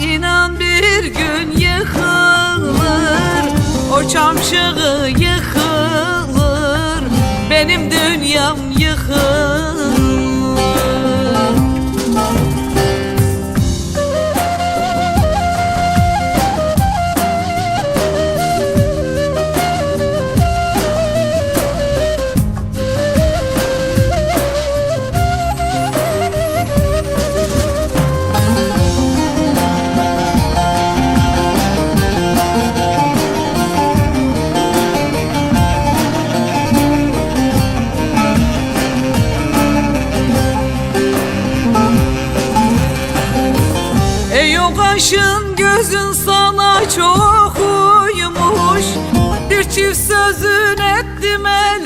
inan bir gün yıkılır. O çamşığı yıkılır. Benim dünyam yıkılır kaşın gözün sana çok uymuş. Bir çift sözün ettim el